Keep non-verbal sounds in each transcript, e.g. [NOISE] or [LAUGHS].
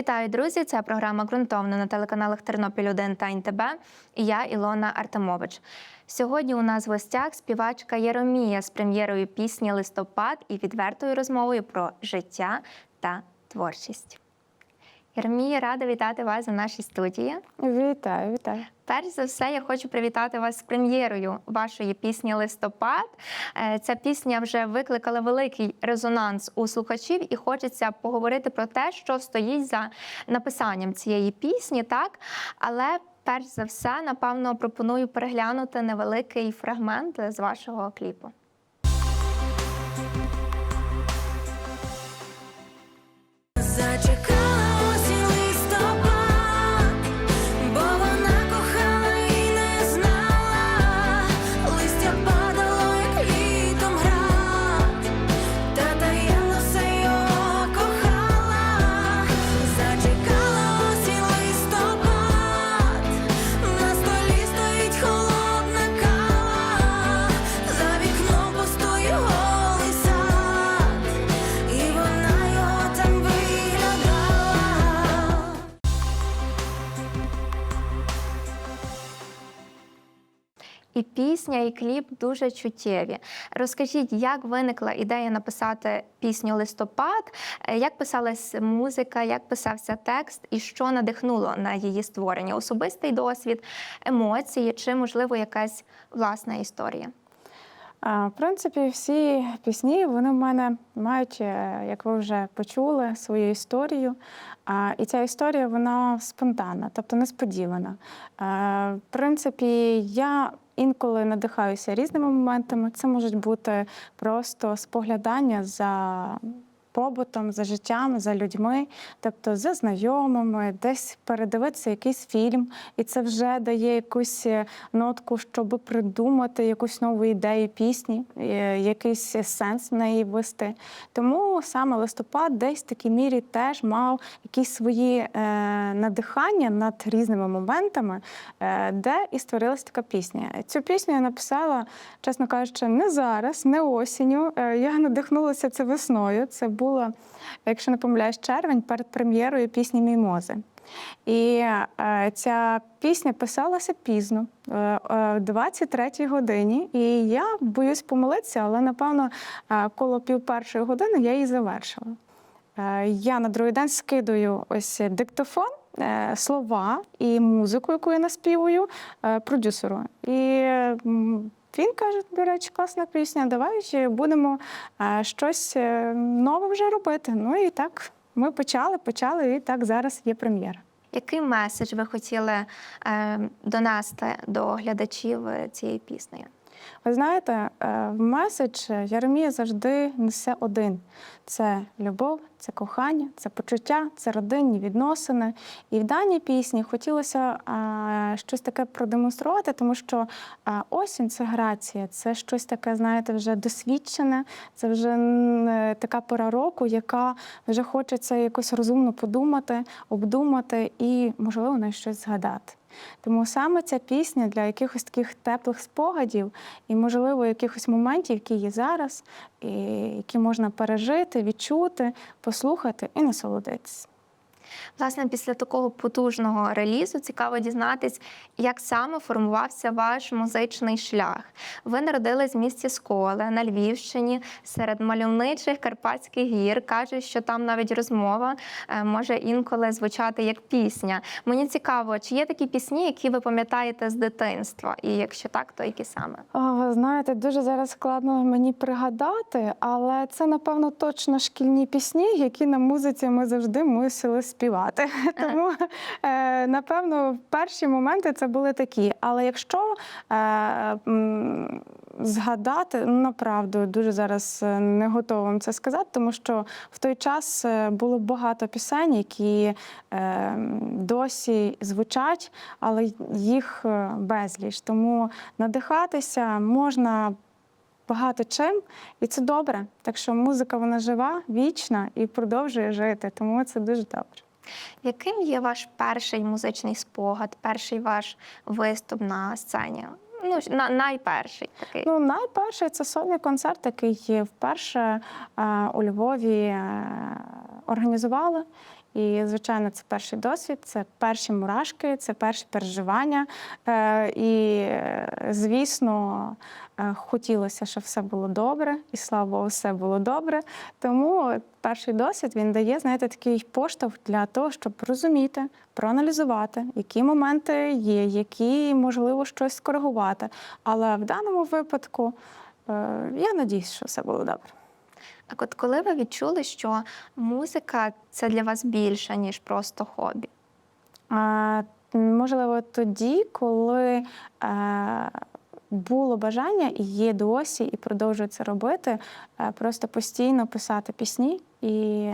Вітаю, друзі! Це програма ґрунтовно на телеканалах Тернопіль 1 та НТБ. І я Ілона Артемович. Сьогодні у нас в гостях співачка Єромія з прем'єрою пісні Листопад і відвертою розмовою про життя та творчість. Єромія, рада вітати вас у нашій студії. Вітаю, вітаю. Перш за все, я хочу привітати вас з прем'єрою вашої пісні Листопад. Е, Ця пісня вже викликала великий резонанс у слухачів, і хочеться поговорити про те, що стоїть за написанням цієї пісні, так але. Перш за все, напевно, пропоную переглянути невеликий фрагмент з вашого кліпу. Пісня, і кліп дуже чуттєві. Розкажіть, як виникла ідея написати пісню Листопад, Е, як писалась музика, як писався текст, і що надихнуло на її створення? Особистий досвід, емоції чи, можливо, якась власна історія? В принципі, всі пісні вони в мене мають, е, як ви вже почули, свою історію. І ця історія вона спонтанна, тобто несподівана. В принципі, я інколи надихаюся різними моментами. Це можуть бути просто споглядання за. Побутом, за життям, за людьми, тобто за знайомими, десь передивитися якийсь фільм, і це вже дає якусь е, нотку, щоб придумати якусь нову ідею пісні, е, якийсь сенс в неї ввести. Тому саме листопад десь в такій мірі теж мав якісь свої е, надихання над різними моментами, е, де і створилася така пісня. Цю пісню я написала, чесно кажучи, не зараз, не осінню. Е, я надихнулася це весною. Це було, якщо не помиляюсь, червень перед прем'єрою пісні Мімози. І е, ця пісня писалася пізно, е, е, в 23-й годині. І я боюсь помилитися, але напевно е, коло пів першої години я її завершила. Е, Я на другий день скидаю ось диктофон, е, слова і музику, яку я наспівую, е, продюсеру. І він каже: до речі, класна пісня, давай будемо е, щось е, нове вже робити. Ну і так ми почали, почали, і так зараз є прем'єра. Який меседж ви хотіли е, донести до глядачів цієї пісні? Ви знаєте, е, меседж Єремія завжди несе один: це любов, це кохання, це почуття, це родинні відносини. І в даній пісні хотілося е, щось таке продемонструвати, тому що е, осінь це грація, це щось таке, знаєте, вже досвідчене, це вже така пора року, яка вже хочеться якось розумно подумати, обдумати і, можливо, на щось згадати. Тому саме ця пісня для якихось таких теплих спогадів і, можливо, якихось моментів, які є зараз, і які можна пережити, відчути, послухати і насолодитися. Власне, після такого потужного релізу цікаво дізнатись, як саме формувався ваш музичний шлях. Ви народились в місті Сколе на Львівщині серед мальовничих Карпатських гір. Кажуть, що там навіть розмова е, може інколи звучати як пісня. Мені цікаво, чи є такі пісні, які ви пам'ятаєте з дитинства? І якщо так, то які саме? О, знаєте, дуже зараз складно мені пригадати, але це, напевно, точно шкільні пісні, які на музиці ми завжди мусили співати. [LAUGHS] Тому, е, напевно, перші моменти це були такі. Але якщо е, згадати, ну направду дуже зараз е, не готова вам це сказати, тому що в той час було багато пісень, які досі звучать, але їх безліч. Тому надихатися можна. Багато чим, і це добре. Так що музика вона жива, вічна і продовжує жити. Тому це дуже добре. Яким є ваш перший музичний спогад, перший ваш виступ на сцені? Ну, на, найперший такий. Ну, найперший це сольний концерт, який вперше е, у Львові е, організували. І, звичайно, це перший досвід, це перші мурашки, це перші переживання. Е, І, е, звісно, е, хотілося, щоб все було добре, і слава Богу, все було добре. Тому перший досвід він дає, знаєте, такий поштовх для того, щоб розуміти, проаналізувати, які моменти є, які можливо щось скоригувати. Але в даному випадку я надіюсь, що все було добре. Так от коли ви відчули, що музика це для вас більше, ніж просто хобі? А, можливо, тоді, коли е, було бажання і є досі, і продовжую це робити, е, просто постійно писати пісні і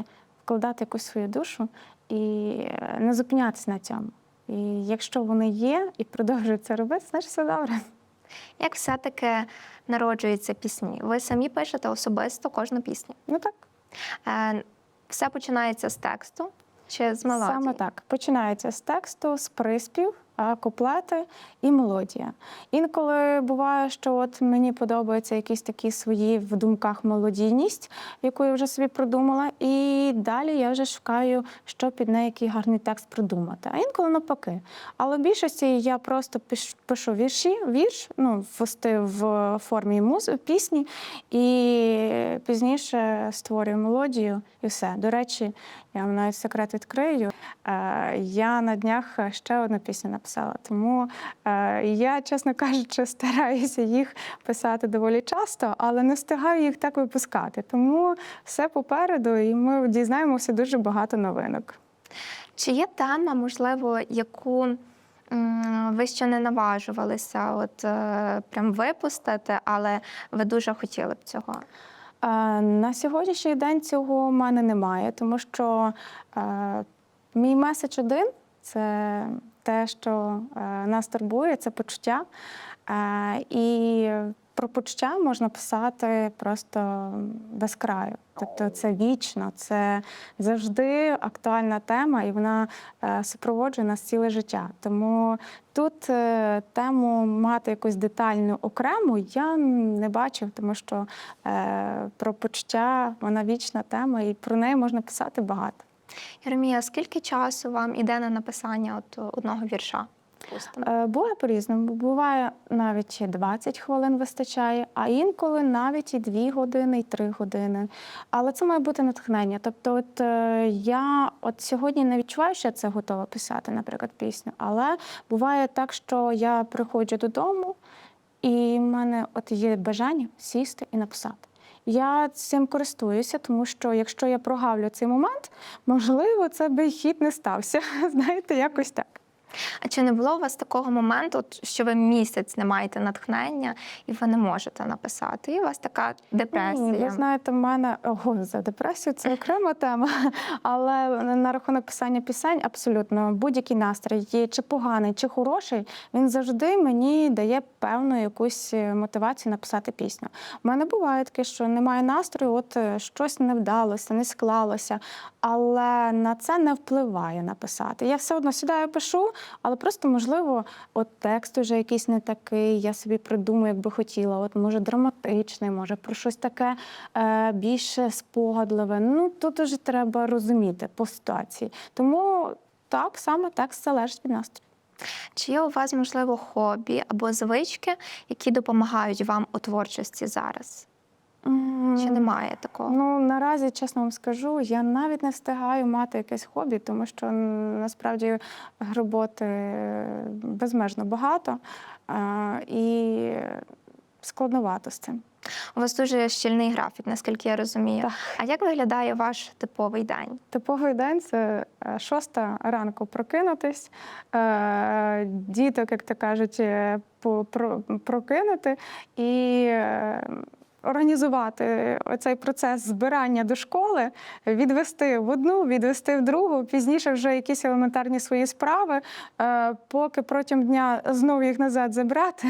вкладати якусь свою душу і е, не зупинятися на цьому. І якщо вони є і продовжують це робити, значить все добре. Як все-таки народжуються пісні? Ви самі пишете особисто кожну пісню. Ну так. Е, Все починається з тексту чи з мелодії? Саме так. Починається з тексту, з приспів, куплети і мелодія. Інколи буває, що от мені подобаються якісь такі свої в думках мелодійність, яку я вже собі продумала, і далі я вже шукаю, що під неї який гарний текст придумати. А інколи навпаки. Але в більшості я просто пишу вірші, вірш, ну, в формі муз... пісні, і пізніше створюю мелодію і все. До речі, я вам навіть секрет відкрию. Е, Я на днях ще одну пісню написала, тому е, я, чесно кажучи, стараюся їх писати доволі часто, але не встигаю їх так випускати. Тому все попереду, і ми дізнаємося дуже багато новинок. Чи є тема, можливо, яку ви ще не наважувалися от, е, прям випустити, але ви дуже хотіли б цього? На сьогоднішній день цього в мене немає, тому що е, мій меседж один це те, що е, нас турбує, це почуття. Е, і про почуття можна писати просто без краю. Тобто це вічно, це завжди актуальна тема, і вона е, супроводжує нас ціле життя. Тому тут е, тему мати якусь детальну окрему я не бачив, тому що е, про почуття вона вічна тема, і про неї можна писати багато. Єремія, скільки часу вам іде на написання от одного вірша? Припустимо? Е, Буває по-різному. Буває навіть і 20 хвилин вистачає, а інколи навіть і 2 години, і 3 години. Але це має бути натхнення. Тобто, от е, я от сьогодні не відчуваю, що я це готова писати, наприклад, пісню. Але буває так, що я приходжу додому, і в мене от є бажання сісти і написати. Я цим користуюся, тому що якщо я прогавлю цей момент, можливо, це би хід не стався. [LAUGHS] Знаєте, якось так. А чи не було у вас такого моменту, що ви місяць не маєте натхнення і ви не можете написати? І у вас така депресія? Ні, ви знаєте, в мене ого, за депресію це окрема тема. [LAUGHS] Але на рахунок писання пісень абсолютно будь-який настрій, є чи поганий, чи хороший, він завжди мені дає певну якусь е, мотивацію написати пісню. У мене буває таке, що немає настрою, от е, щось не вдалося, не склалося. Але на це не впливає написати. Я все одно сідаю, пишу, але просто можливо, от текст уже якийсь не такий. Я собі придумаю, як би хотіла. От може драматичний, може про щось таке е, більше спогадливе. Ну тут уже треба розуміти по ситуації. Тому так саме текст залежить від настрою. Чи є у вас, можливо, хобі або звички, які допомагають вам у творчості зараз? Чи немає такого? Ну наразі, чесно вам скажу, я навіть не встигаю мати якесь хобі, тому що насправді роботи е, безмежно багато і складновато з цим. У вас дуже щільний графік, наскільки я розумію. Так. А як виглядає ваш типовий день? Типовий день це е, шоста ранку прокинутись, е, діток, як то кажуть, прокинути і. Е, Організувати цей процес збирання до школи, відвести в одну, відвести в другу, пізніше вже якісь елементарні свої справи, е, поки протягом дня знову їх назад забрати.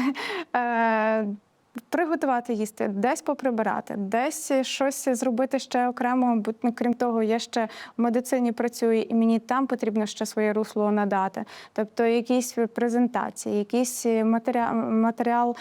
Е, приготувати їсти, десь поприбирати, десь щось зробити ще окремо. Бо ну, крім того, я ще в медицині працюю, і мені там потрібно ще своє русло надати. Тобто, якісь презентації, якийсь матеріал, матеріал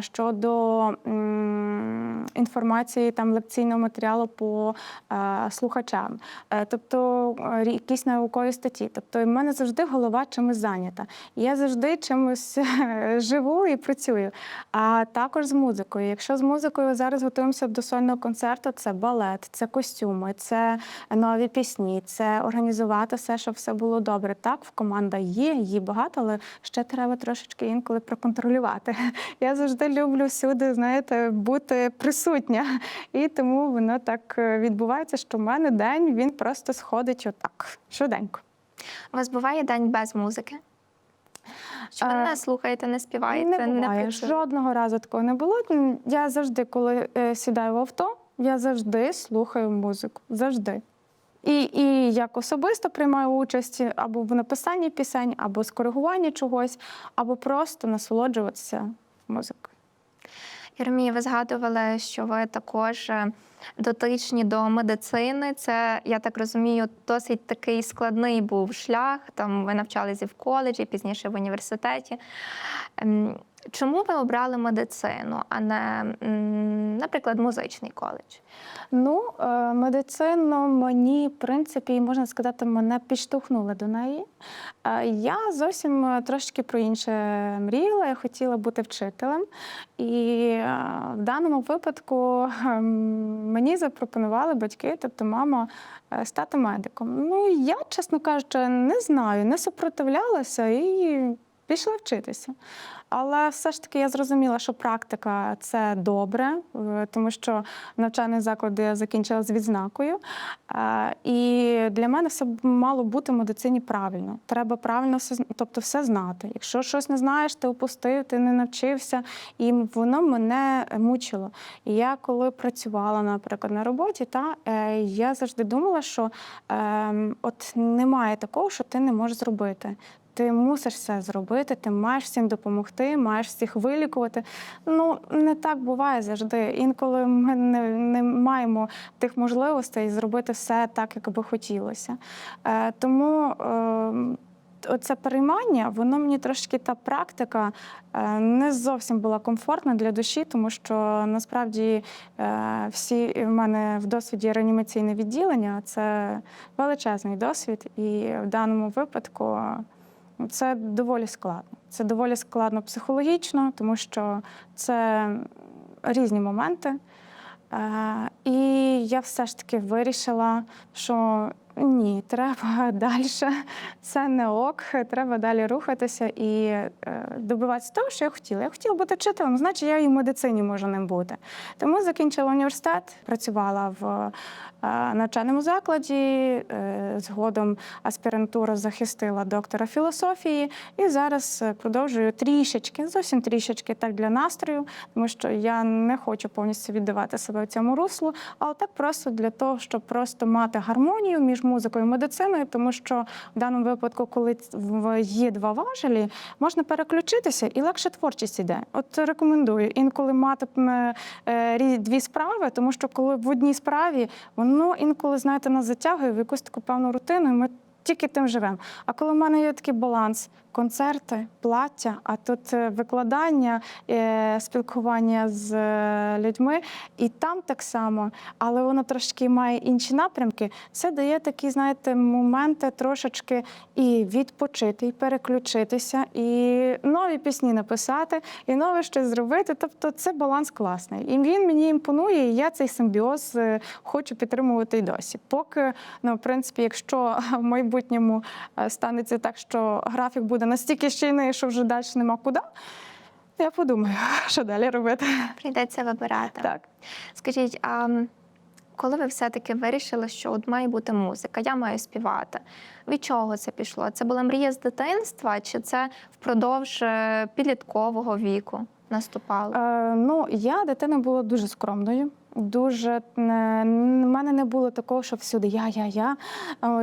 щодо м, інформації, там лекційного матеріалу по а, слухачам, Е, тобто е, якісь наукові статті. Тобто, в мене завжди голова чимось зайнята. Я завжди чимось [LAUGHS] живу і працюю. А також з музикою. Якщо з музикою зараз готуємося до сольного концерту, це балет, це костюми, це нові пісні, це організувати все, щоб все було добре. Так, в команда є, її багато, але ще треба трошечки інколи проконтролювати. [LAUGHS] Я завжди люблю всюди, знаєте, бути присутня. І тому воно так е, відбувається, що в мене день він просто сходить отак, швиденько. У вас буває день без музики? Що ви не слухаєте, не співаєте, не буває. не Жодного разу такого не було. Я завжди, коли е, сідаю в авто, я завжди слухаю музику. Завжди. І, і як особисто приймаю участь або в написанні пісень, або скоригуванні чогось, або просто насолоджуватися музикою. Єрмія, ви згадували, що ви також е, дотичні до медицини. Це, я так розумію, досить такий складний був шлях. Там ви навчалися в коледжі, пізніше в університеті. Чому ви обрали медицину, а не, наприклад, музичний коледж? Ну, е, медицину мені, в принципі, можна сказати, мене підштовхнули до неї. Е, Я зовсім трошки про інше мріяла. Я хотіла бути вчителем. І е, в даному випадку ем, мені запропонували батьки, тобто мама, стати медиком. Ну, я, чесно кажучи, не знаю, не супротивлялася і пішла вчитися. Але все ж таки я зрозуміла, що практика це добре, е, тому що навчальний заклад я закінчила з відзнакою. Е, І для мене все мало бути в медицині правильно. Треба правильно все, тобто все знати. Якщо щось не знаєш, ти опустив, ти не навчився, і воно мене мучило. І я коли працювала, наприклад, на роботі, та е, я завжди думала, що е, от немає такого, що ти не можеш зробити. Ти мусиш все зробити, ти маєш всім допомогти, маєш всіх вилікувати. Ну не так буває завжди. Інколи ми не, не маємо тих можливостей зробити все так, як би хотілося. Е, тому е, оце переймання, воно мені трошки та практика е, не зовсім була комфортна для душі, тому що насправді е, всі в мене в досвіді реанімаційне відділення це величезний досвід, і в даному випадку. Це доволі складно. Це доволі складно психологічно, тому що це різні моменти. Е, І я все ж таки вирішила, що ні, треба [LAUGHS] далі. Це не ок, треба далі рухатися і е, добиватися того, що я хотіла. Я хотіла бути вчителем, значить, я і в медицині можу ним бути. Тому закінчила університет, працювала в е, навчальному закладі, е, згодом аспірантуру захистила доктора філософії, і зараз продовжую трішечки, зовсім трішечки так для настрою, тому що я не хочу повністю віддавати себе в цьому руслу, але так просто для того, щоб просто мати гармонію між музикою і медициною, тому що в даному випадку, коли є два важелі, можна переключитися і легше творчість іде. От рекомендую інколи мати е, дві справи, тому що коли в одній справі воно інколи, знаєте, нас затягує в якусь таку певну рутину, і ми тільки тим живемо. А коли в мене є такий баланс, концерти, плаття, а тут е, викладання, е, спілкування з е, людьми, і там так само, але воно трошки має інші напрямки. Це дає такі, знаєте, моменти трошечки і відпочити, і переключитися, і нові пісні написати, і нове щось зробити. Тобто це баланс класний. І він мені імпонує, і я цей симбіоз хочу підтримувати й досі. Поки, ну, в принципі, якщо [LAUGHS] в майбутньому станеться так, що графік буде настільки щільний, що вже далі нема куди. Я подумаю, [LAUGHS] що далі робити. Прийдеться вибирати. Так. Скажіть, а коли ви все-таки вирішили, що от має бути музика, я маю співати? Від чого це пішло? Це була мрія з дитинства, чи це впродовж е, підліткового віку наступало? Е, ну, я дитина була дуже скромною. Дуже е, в мене не було такого, що всюди я, я, я.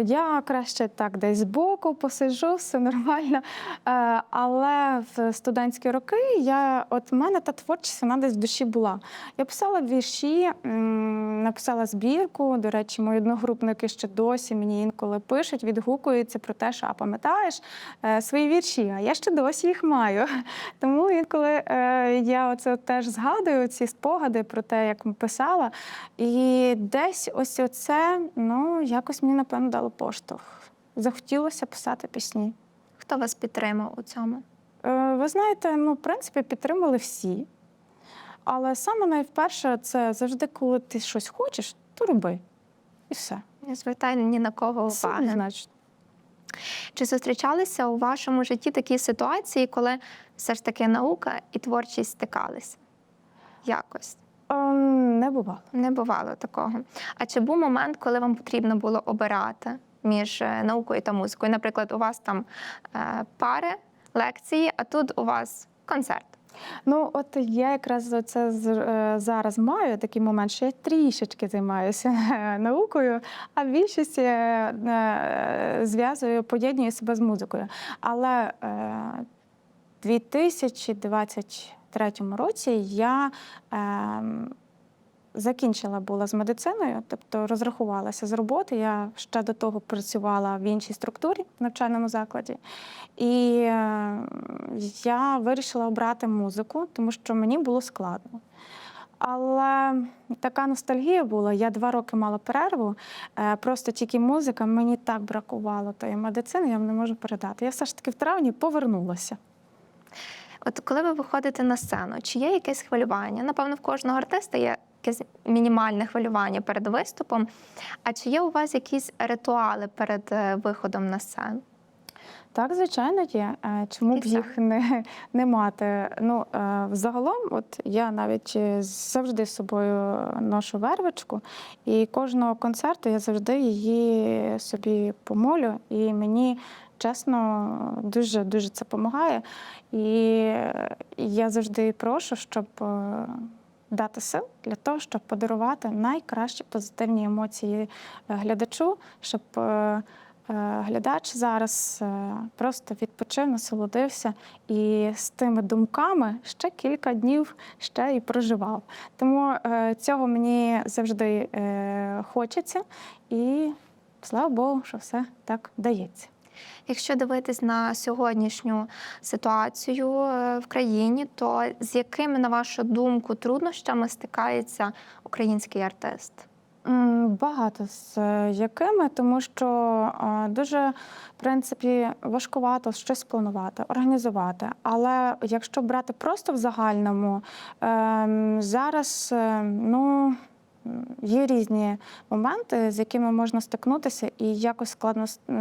Я краще так десь збоку посиджу, все нормально. Е, Але в студентські роки я, от в мене та творчість вона десь в душі була. Я писала вірші, написала збірку. До речі, мої одногрупники ще досі мені інколи пишуть, відгукуються про те, що а пам'ятаєш е, свої вірші, а я ще досі їх маю. [LAUGHS] Тому інколи е, я оце теж згадую ці спогади про те, як писала. І десь ось оце, ну, якось мені, напевно, дало поштовх. Захотілося писати пісні. Хто вас підтримав у цьому? Е, Ви знаєте, ну, в принципі, підтримали всі. Але саме найперше, це завжди, коли ти щось хочеш, то роби. І все. Не звертай ні на кого Це уваги. значить. Чи зустрічалися у вашому житті такі ситуації, коли все ж таки наука і творчість стикалися? Якось Ем, Не бувало. не бувало такого. А чи був момент, коли вам потрібно було обирати між е, наукою та музикою? Наприклад, у вас там е, пари, лекції, а тут у вас концерт. Ну, от я якраз це е, зараз маю такий момент, що я трішечки займаюся [LAUGHS] наукою, а більшість зв'язую, поєднюю себе з музикою. Але в 2023 році я е, закінчила була з медициною, тобто розрахувалася з роботи. Я ще до того працювала в іншій структурі в навчальному закладі. І е, я вирішила обрати музику, тому що мені було складно. Але така ностальгія була. Я два роки мала перерву. е, Просто тільки музика, мені так бракувало тої медицини, я вам не можу передати. Я все ж таки в травні повернулася. От коли ви виходите на сцену, чи є якесь хвилювання? Напевно, в кожного артиста є якесь мінімальне хвилювання перед виступом. А чи є у вас якісь ритуали перед е, виходом на сцену? Так, звичайно, є. Е, Чому б їх не, не мати? Ну, е, загалом, от я навіть завжди з собою ношу вервичку, і кожного концерту я завжди її собі помолю, і мені. Чесно, дуже дуже це допомагає. І я завжди прошу, щоб дати сил для того, щоб подарувати найкращі позитивні емоції е, глядачу, щоб е, е, глядач зараз просто відпочив, насолодився і з тими думками ще кілька днів ще і проживав. Тому цього мені завжди хочеться, і слава Богу, що все так вдається. Якщо дивитись на сьогоднішню ситуацію е, в країні, то з якими, на вашу думку, труднощами стикається український артист? Багато з е, якими, тому що дуже, в принципі, важкувато щось планувати, організувати. Але якщо брати просто в загальному, ем, зараз е, ну. Є різні моменти, з якими можна стикнутися, і якось складно е,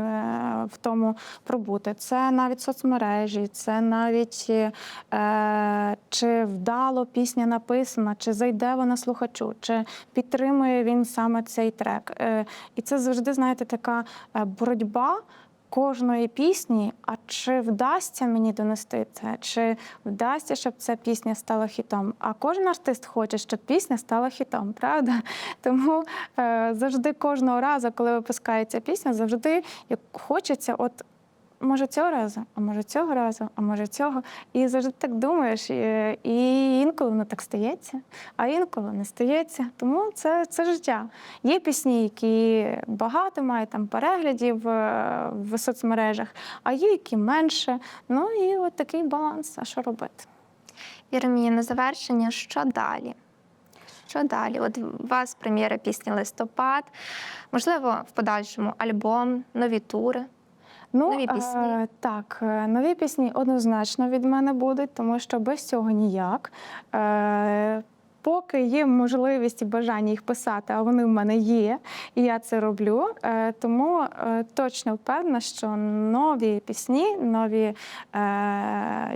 в тому пробути. Це навіть соцмережі, це навіть е, чи вдало пісня написана, чи зайде вона слухачу, чи підтримує він саме цей трек. Е, І це завжди, знаєте, така е, боротьба. Кожної пісні, а чи вдасться мені донести це, чи вдасться, щоб ця пісня стала хітом? А кожен артист хоче, щоб пісня стала хітом, правда? [LAUGHS] Тому е, завжди кожного разу, коли випускається пісня, завжди хочеться, от може цього разу, а може цього разу, а може цього. І завжди так думаєш, і, інколи воно так стається, а інколи не стається. Тому це, це життя. Є пісні, які багато мають там переглядів е, в соцмережах, а є які менше. Ну і от такий баланс. А що робити? Єремія, на завершення, що далі? Що далі? От у вас прем'єра пісні листопад, можливо, в подальшому альбом, нові тури. Ну, Нові пісні? Е, так, е, нові пісні однозначно від мене будуть, тому що без цього ніяк. Е, Поки є можливість і бажання їх писати, а вони в мене є, і я це роблю. Е, тому е, точно впевнена, що нові пісні, нові, е,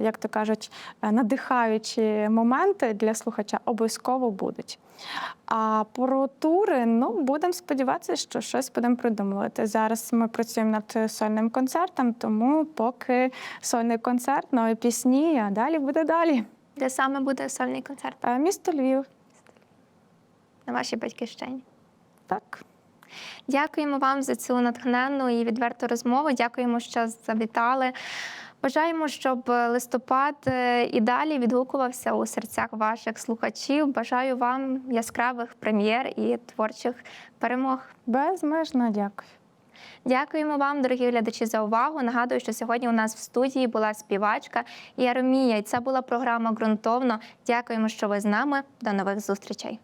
як то кажуть, надихаючі моменти для слухача обов'язково будуть. А про тури, ну будемо сподіватися, що щось будемо придумувати. Зараз ми працюємо над сольним концертом, тому поки сольний концерт, нові пісні, а далі буде далі. Де саме буде сольний концерт? Е, Місто Львів. на вашій батьківщині. Так. Дякуємо вам за цю натхненну і відверту розмову. Дякуємо, що завітали. Бажаємо, щоб листопад е, і далі відгукувався у серцях ваших слухачів. Бажаю вам яскравих прем'єр і творчих перемог. Безмежно дякую. Дякуємо вам, дорогі глядачі, за увагу. Нагадую, що сьогодні у нас в студії була співачка Яромія, це була програма ґрунтовно. Дякуємо, що ви з нами. До нових зустрічей.